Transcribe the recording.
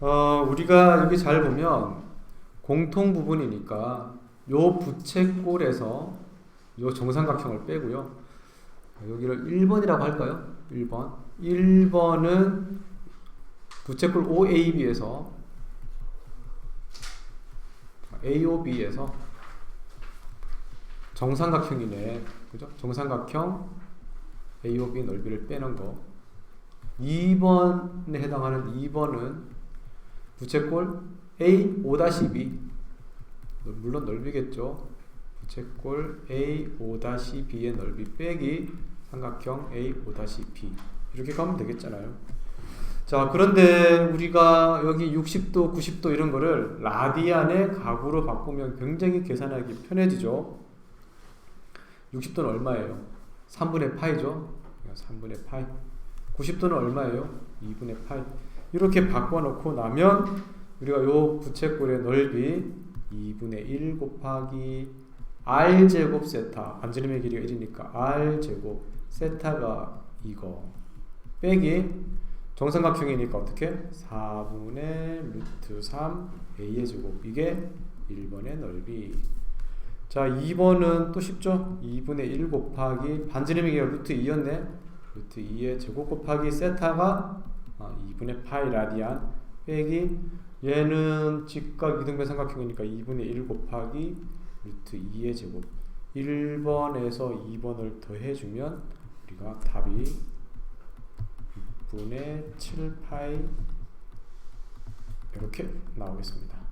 어, 우리가 여기 잘 보면 공통 부분이니까 요 부채꼴에서 요 정삼각형을 빼고요. 여기를 1번이라고 할까요? 1번. 1번은 부채꼴 OAB에서 AOB에서 정삼각형이네. 그죠? 정삼각형 AOB 넓이를 빼는 거. 2번에 해당하는 2번은 부채꼴 A 5-B 물론 넓이겠죠. 부채꼴 A 5-B의 넓이 빼기 삼각형 A 5-B 이렇게 가면 되겠잖아요. 자 그런데 우리가 여기 60도, 90도 이런 거를 라디안의 가구로 바꾸면 굉장히 계산하기 편해지죠. 60도는 얼마예요? 3분의 파이죠. 3분의 파이. 90도는 얼마예요? 2분의 파이. 이렇게 바꿔놓고 나면 우리가 요 부채꼴의 넓이 2분의 1 곱하기 r 제곱 세타 반지름의 길이가 1이니까 r 제곱 세타가 이거. 빼기 정삼각형이니까 어떻게? 4분의 루트 3 a의 제곱. 이게 1번의 넓이. 자 2번은 또 쉽죠? 2분의 1 곱하기 반지름의 길이가 루트 2였네. 루트 2의 제곱 곱하기 세타가 아, 2분의 파이 라디안 빼기 얘는 직각 이등변 삼각형이니까 2분의 1 곱하기 루트 2의 제곱 1번에서 2번을 더해주면 우리가 답이 6분의 7파이 이렇게 나오겠습니다.